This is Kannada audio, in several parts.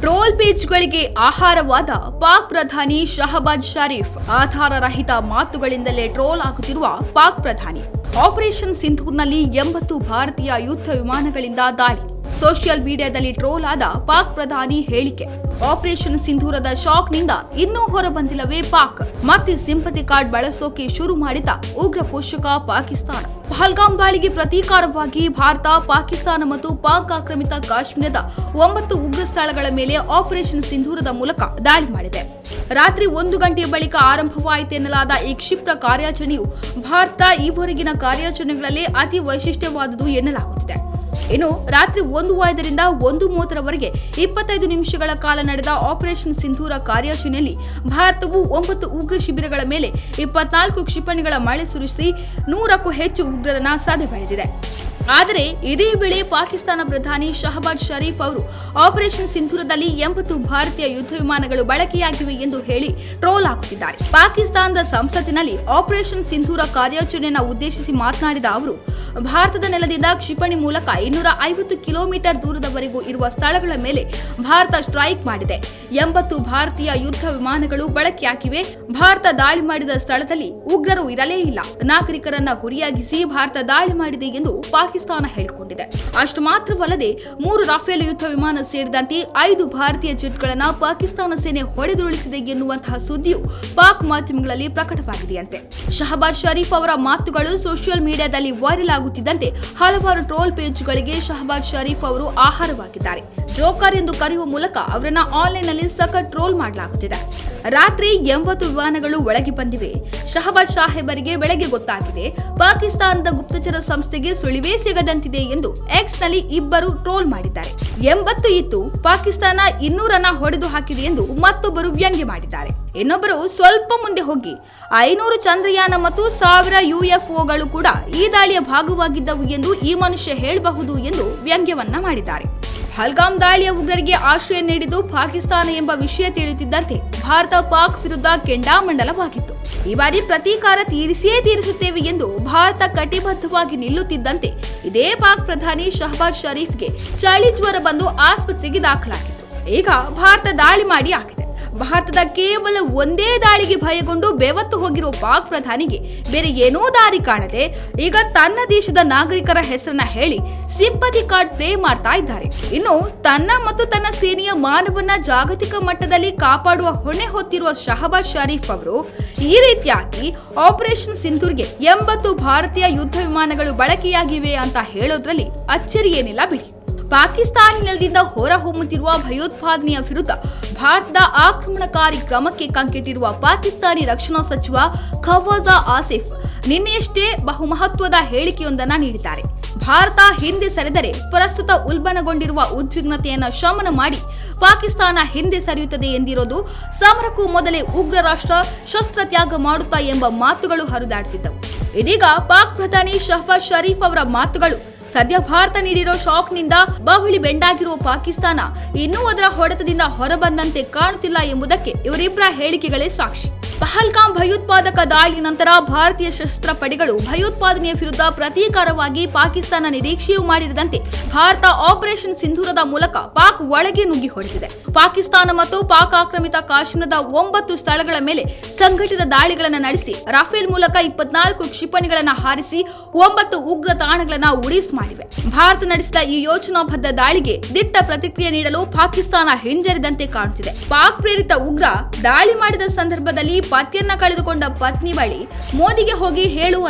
ಟ್ರೋಲ್ ಪೇಜ್ಗಳಿಗೆ ಆಹಾರವಾದ ಪಾಕ್ ಪ್ರಧಾನಿ ಶಹಬಾಜ್ ಶರೀಫ್ ಆಧಾರರಹಿತ ಮಾತುಗಳಿಂದಲೇ ಟ್ರೋಲ್ ಆಗುತ್ತಿರುವ ಪಾಕ್ ಪ್ರಧಾನಿ ಆಪರೇಷನ್ ಸಿಂಧೂರ್ನಲ್ಲಿ ಎಂಬತ್ತು ಭಾರತೀಯ ಯುದ್ಧ ವಿಮಾನಗಳಿಂದ ದಾಳಿ. ಸೋಷಿಯಲ್ ಮೀಡಿಯಾದಲ್ಲಿ ಟ್ರೋಲ್ ಆದ ಪಾಕ್ ಪ್ರಧಾನಿ ಹೇಳಿಕೆ. ಆಪರೇಷನ್ ಸಿಂಧೂರದ ಶಾಕ್ನಿಂದ ಇನ್ನೂ ಹೊರಬಂದಿಲ್ಲವೇ ಪಾಕ್. ಮತ್ತೆ ಸಿಂಪತಿ ಕಾರ್ಡ್ ಬಳಸೋಕೆ ಶುರು ಮಾಡಿದ ಉಗ್ರ ಪೋಷಕ ಪಾಕಿಸ್ತಾನ. ಪಹಲ್ಗಾಮ್ ದಾಳಿಗೆ ಪ್ರತೀಕಾರವಾಗಿ ಭಾರತ, ಪಾಕಿಸ್ತಾನ ಮತ್ತು ಪಾಕ್ ಆಕ್ರಮಿತ ಕಾಶ್ಮೀರದ ಒಂಬತ್ತು ಉಗ್ರ ಸ್ಥಳಗಳ ಮೇಲೆ ಆಪರೇಷನ್ ಸಿಂಧೂರದ ಮೂಲಕ ದಾಳಿ ಮಾಡಿದೆ. ರಾತ್ರಿ ಒಂದು ಗಂಟೆಯ ಬಳಿಕ ಆರಂಭವಾಯಿತೆನ್ನಲಾದ ಈ ಕ್ಷಿಪ್ರ ಕಾರ್ಯಾಚರಣೆಯು ಭಾರತ ಈವರೆಗಿನ ಕಾರ್ಯಾಚರಣೆಗಳಲ್ಲಿ ಅತಿ ವೈಶಿಷ್ಟ್ಯವಾದುದು ಎನ್ನಲಾಗುತ್ತಿದೆ. ಇನ್ನು ರಾತ್ರಿ ಒಂದು ವಾರದಿಂದ ಒಂದು ಮೂವತ್ತರವರೆಗೆ ಇಪ್ಪತ್ತೈದು ನಿಮಿಷಗಳ ಕಾಲ ನಡೆದ ಆಪರೇಷನ್ ಸಿಂಧೂರ ಕಾರ್ಯಾಚರಣೆಯಲ್ಲಿ ಭಾರತವು ಒಂಬತ್ತು ಉಗ್ರ ಶಿಬಿರಗಳ ಮೇಲೆ ಇಪ್ಪತ್ನಾಲ್ಕು ಕ್ಷಿಪಣಿಗಳ ಮಳೆ ಸುರಿಸಿ ನೂರಕ್ಕೂ ಹೆಚ್ಚು ಉಗ್ರರನ್ನ ಸದೆ ಬಳೆದಿದೆ ಆದರೆ ಇದೇ ವೇಳೆ ಪಾಕಿಸ್ತಾನ ಪ್ರಧಾನಿ ಶಹಬಾಜ್ ಶರೀಫ್ ಅವರು ಆಪರೇಷನ್ ಸಿಂಧೂರದಲ್ಲಿ ಎಂಬತ್ತು ಭಾರತೀಯ ಯುದ್ಧ ವಿಮಾನಗಳು ಬಳಕೆಯಾಗಿವೆ ಎಂದು ಹೇಳಿ ಟ್ರೋಲ್ ಹಾಕುತ್ತಿದ್ದಾರೆ. ಪಾಕಿಸ್ತಾನದ ಸಂಸತ್ತಿನಲ್ಲಿ ಆಪರೇಷನ್ ಸಿಂಧೂರ ಕಾರ್ಯಾಚರಣೆಯನ್ನು ಉದ್ದೇಶಿಸಿ ಮಾತನಾಡಿದ ಅವರು, ಭಾರತದ ನೆಲದಿಂದ ಕ್ಷಿಪಣಿ ಮೂಲಕ ಇನ್ನೂರ ಐವತ್ತು ಕಿಲೋಮೀಟರ್ ದೂರದವರೆಗೂ ಇರುವ ಸ್ಥಳಗಳ ಮೇಲೆ ಭಾರತ ಸ್ಟ್ರೈಕ್ ಮಾಡಿದೆ. ಎಂಬತ್ತು ಭಾರತೀಯ ಯುದ್ಧ ವಿಮಾನಗಳು ಬಳಕೆಯಾಗಿವೆ. ಭಾರತ ದಾಳಿ ಮಾಡಿದ ಸ್ಥಳದಲ್ಲಿ ಉಗ್ರರು ಇರಲೇ ಇಲ್ಲ. ನಾಗರಿಕರನ್ನ ಗುರಿಯಾಗಿಸಿ ಭಾರತ ದಾಳಿ ಮಾಡಿದೆ ಎಂದು ಪಾಕಿಸ್ತಾನ ಹೇಳಿಕೊಂಡಿದೆ. ಅಷ್ಟು ಮಾತ್ರವಲ್ಲದೆ ಮೂರು ರಾಫೇಲ್ ಯುದ್ಧ ವಿಮಾನ ಸೇರಿದಂತೆ ಐದು ಭಾರತೀಯ ಜೆಟ್ಗಳನ್ನು ಪಾಕಿಸ್ತಾನ ಸೇನೆ ಹೊಡೆದುರುಳಿಸಿದೆ ಎನ್ನುವಂತಹ ಸುದ್ದಿಯು ಪಾಕ್ ಮಾಧ್ಯಮಗಳಲ್ಲಿ ಪ್ರಕಟವಾಗಿದೆಯಂತೆ. ಶಹಬಾಜ್ ಶರೀಫ್ ಅವರ ಮಾತುಗಳು ಸೋಷಿಯಲ್ ಮೀಡಿಯಾದಲ್ಲಿ ವೈರಲ್ ಆಗುತ್ತಿದ್ದಂತೆ ಹಲವಾರು ಟ್ರೋಲ್ ಪೇಜ್ಗಳಿಗೆ ಶಹಬಾಜ್ ಶರೀಫ್ ಅವರು ಆಹಾರವಾಗಿದ್ದಾರೆ. ಜೋಕರ್ ಎಂದು ಕರೆಯುವ ಮೂಲಕ ಅವರನ್ನ ಆನ್ಲೈನ್ನಲ್ಲಿ ಸಖತ್ ಟ್ರೋಲ್ ಮಾಡಲಾಗುತ್ತಿದೆ. ರಾತ್ರಿ ಎಂಬತ್ತು ವಿಮಾನಗಳು ಒಳಗೆ ಬಂದಿವೆ. ಶಹಬಾಜ್ ಸಾಹೇಬರಿಗೆ ಬೆಳಗ್ಗೆ ಗೊತ್ತಾಗಿದೆ. ಪಾಕಿಸ್ತಾನದ ಗುಪ್ತಚರ ಸಂಸ್ಥೆಗೆ ಸುಳಿವೇ ಸಿಗದಂತಿದೆ ಎಂದು ಎಕ್ಸ್ನಲ್ಲಿ ಇಬ್ಬರು ಟ್ರೋಲ್ ಮಾಡಿದ್ದಾರೆ. ಎಂಬತ್ತು ಇತ್ತು, ಪಾಕಿಸ್ತಾನ ಇನ್ನೂರನ್ನ ಹೊಡೆದು ಹಾಕಿದೆ ಎಂದು ಮತ್ತೊಬ್ಬರು ವ್ಯಂಗ್ಯ ಮಾಡಿದ್ದಾರೆ. ಇನ್ನೊಬ್ಬರು ಸ್ವಲ್ಪ ಮುಂದೆ ಹೋಗಿ ಐನೂರು ಚಂದ್ರಯಾನ ಮತ್ತು ಸಾವಿರ ಯುಎಫ್ಒಗಳು ಕೂಡ ಈ ದಾಳಿಯ ಭಾಗವಾಗಿದ್ದವು ಎಂದು ಈ ಮನುಷ್ಯ ಹೇಳಬಹುದು ಎಂದು ವ್ಯಂಗ್ಯವನ್ನ ಮಾಡಿದ್ದಾರೆ. ಹಲ್ಗಾಮ್ ದಾಳಿಯ ಉಗ್ರರಿಗೆ ಆಶ್ರಯ ನೀಡಿದ್ದು ಪಾಕಿಸ್ತಾನ ಎಂಬ ವಿಷಯ ತಿಳಿಯುತ್ತಿದ್ದಂತೆ ಭಾರತ ಪಾಕ್ ವಿರುದ್ಧ ಕೆಂಡಾಮಂಡಲವಾಗಿತ್ತು. ಈ ಬಾರಿ ಪ್ರತೀಕಾರ ತೀರಿಸಿಯೇ ತೀರಿಸುತ್ತೇವೆ ಎಂದು ಭಾರತ ಕಟಿಬದ್ಧವಾಗಿ ನಿಲ್ಲುತ್ತಿದ್ದಂತೆ ಇದೇ ಪಾಕ್ ಪ್ರಧಾನಿ ಶಹಬಾಜ್ ಶರೀಫ್ಗೆ ಚಳಿ ಜ್ವರ ಬಂದು ಆಸ್ಪತ್ರೆಗೆ ದಾಖಲಾಗಿತ್ತು. ಈಗ ಭಾರತ ದಾಳಿ ಮಾಡಿ ಆಗಿದೆ ಭಾರತದ ಕೇವಲ ಒಂದೇ ದಾಳಿಗೆ ಭಯಗೊಂಡು ಬೆವತ್ತು ಹೋಗಿರುವ ಪಾಕ್ ಪ್ರಧಾನಿಗೆ ಬೇರೆ ಏನೋ ದಾರಿ ಕಾಣದೆ ಈಗ ತನ್ನ ದೇಶದ ನಾಗರಿಕರ ಹೆಸರನ್ನ ಹೇಳಿ ಸಿಂಪತಿ ಕಾರ್ಡ್ ಪ್ಲೇ ಮಾಡ್ತಾ ಇದ್ದಾರೆ. ಇನ್ನು ತನ್ನ ಮತ್ತು ತನ್ನ ಸೇನೆಯ ಮಾನವನ್ನ ಜಾಗತಿಕ ಮಟ್ಟದಲ್ಲಿ ಕಾಪಾಡುವ ಹೊಣೆ ಹೊತ್ತಿರುವ ಶಹಬಾಜ್ ಶರೀಫ್ ಅವರು ಈ ರೀತಿಯಾಗಿ ಆಪರೇಷನ್ ಸಿಂಧೂರ್ಗೆ ಎಂಬತ್ತು ಭಾರತೀಯ ಯುದ್ಧ ವಿಮಾನಗಳು ಬಳಕೆಯಾಗಿವೆ ಅಂತ ಹೇಳೋದ್ರಲ್ಲಿ ಅಚ್ಚರಿ ಏನಿಲ್ಲ ಬಿಡಿ. ಪಾಕಿಸ್ತಾನ ನೆಲದಿಂದ ಹೊರಹೊಮ್ಮುತ್ತಿರುವ ಭಯೋತ್ಪಾದನೆಯ ವಿರುದ್ಧ ಭಾರತದ ಆಕ್ರಮಣಕಾರಿ ಕ್ರಮಕ್ಕೆ ಕಂಕೆಟ್ಟಿರುವ ಪಾಕಿಸ್ತಾನಿ ರಕ್ಷಣಾ ಸಚಿವ ಖವಾಜಾ ಆಸಿಫ್ ನಿನ್ನೆಯಷ್ಟೇ ಬಹುಮಹತ್ವದ ಹೇಳಿಕೆಯೊಂದನ್ನು ನೀಡಿದ್ದಾರೆ. ಭಾರತ ಹಿಂದೆ ಸರಿದರೆ ಪ್ರಸ್ತುತ ಉಲ್ಬಣಗೊಂಡಿರುವ ಉದ್ವಿಗ್ನತೆಯನ್ನು ಶಮನ ಮಾಡಿ ಪಾಕಿಸ್ತಾನ ಹಿಂದೆ ಸರಿಯುತ್ತದೆ ಎಂದಿರೋದು ಸಮರಕ್ಕೂ ಮೊದಲೇ ಉಗ್ರ ರಾಷ್ಟ್ರ ಶಸ್ತ್ರತ್ಯಾಗ ಮಾಡುತ್ತಾ ಎಂಬ ಮಾತುಗಳು ಹರಿದಾಡ್ತಿದ್ದವು. ಇದೀಗ ಪಾಕ್ ಪ್ರಧಾನಿ ಶಹಬಾಜ್ ಶರೀಫ್ ಅವರ ಮಾತುಗಳು ಸದ್ಯ ಭಾರತ ನೀಡಿರೋ ಶಾಕ್ನಿಂದ ಬಾಹುಳಿ ಬೆಂಡಾಗಿರುವ ಪಾಕಿಸ್ತಾನ ಇನ್ನೂ ಅದರ ಹೊಡೆತದಿಂದ ಹೊರಬಂದಂತೆ ಕಾಣುತ್ತಿಲ್ಲ ಎಂಬುದಕ್ಕೆ ಇವರಿಬ್ಬರ ಹೇಳಿಕೆಗಳೇ ಸಾಕ್ಷಿ. ಪಹಲ್ಗಾಮ್ ಭಯೋತ್ಪಾದಕ ದಾಳಿ ನಂತರ ಭಾರತೀಯ ಶಸ್ತ್ರ ಪಡೆಗಳು ಭಯೋತ್ಪಾದನೆಯ ವಿರುದ್ಧ ಪ್ರತೀಕಾರವಾಗಿ ಪಾಕಿಸ್ತಾನ ನಿರೀಕ್ಷೆಯೂ ಮಾಡಿರದಂತೆ ಭಾರತ ಆಪರೇಷನ್ ಸಿಂಧೂರದ ಮೂಲಕ ಪಾಕ್ ಒಳಗೆ ನುಗ್ಗಿ ಹೊಡೆದಿದೆ. ಪಾಕಿಸ್ತಾನ ಮತ್ತು ಪಾಕ್ ಆಕ್ರಮಿತ ಕಾಶ್ಮೀರದ ಒಂಬತ್ತು ಸ್ಥಳಗಳ ಮೇಲೆ ಸಂಘಟಿತ ದಾಳಿಗಳನ್ನು ನಡೆಸಿ ರಾಫೇಲ್ ಮೂಲಕ ಇಪ್ಪತ್ನಾಲ್ಕು ಕ್ಷಿಪಣಿಗಳನ್ನು ಹಾರಿಸಿ ಒಂಬತ್ತು ಉಗ್ರ ತಾಣಗಳನ್ನು ಉಡೀಸ್ ಮಾಡಿವೆ. ಭಾರತ ನಡೆಸಿದ ಈ ಯೋಜನಾಬದ್ಧ ದಾಳಿಗೆ ದಿಟ್ಟ ಪ್ರತಿಕ್ರಿಯೆ ನೀಡಲು ಪಾಕಿಸ್ತಾನ ಹಿಂಜರಿದಂತೆ ಕಾಣುತ್ತಿದೆ. ಪಾಕ್ ಪ್ರೇರಿತ ಉಗ್ರ ದಾಳಿ ಮಾಡಿದ ಸಂದರ್ಭದಲ್ಲಿ ಪತಿಯನ್ನ ಕಳೆದುಕೊಂಡ ಪತ್ನಿ ಬಳಿ ಮೋದಿಗೆ ಹೋಗಿ ಹೇಳು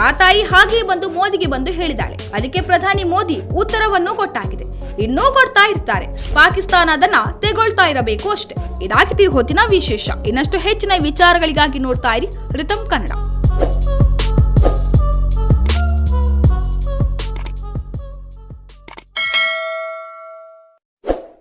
ಆ ತಾಯಿ ಹಾಗೆ ಬಂದು ಮೋದಿಗೆ ಬಂದು ಹೇಳಿದಾಳೆ. ಅದಕ್ಕೆ ಪ್ರಧಾನಿ ಮೋದಿ ಉತ್ತರವನ್ನು ಕೊಟ್ಟಾಗಿದೆ. ಇನ್ನೂ ಕೊಡ್ತಾ ಇರ್ತಾರೆ. ಪಾಕಿಸ್ತಾನ ಅದನ್ನ ತೆಗೊಳ್ತಾ ಇರಬೇಕು ಅಷ್ಟೇ. ಇದಾಗಿದೆ ಹೊತ್ತಿನ ವಿಶೇಷ. ಇನ್ನಷ್ಟು ಹೆಚ್ಚಿನ ವಿಚಾರಗಳಿಗಾಗಿ ನೋಡ್ತಾ ಇರಿ ರಿತಮ್ ಕನ್ನಡ.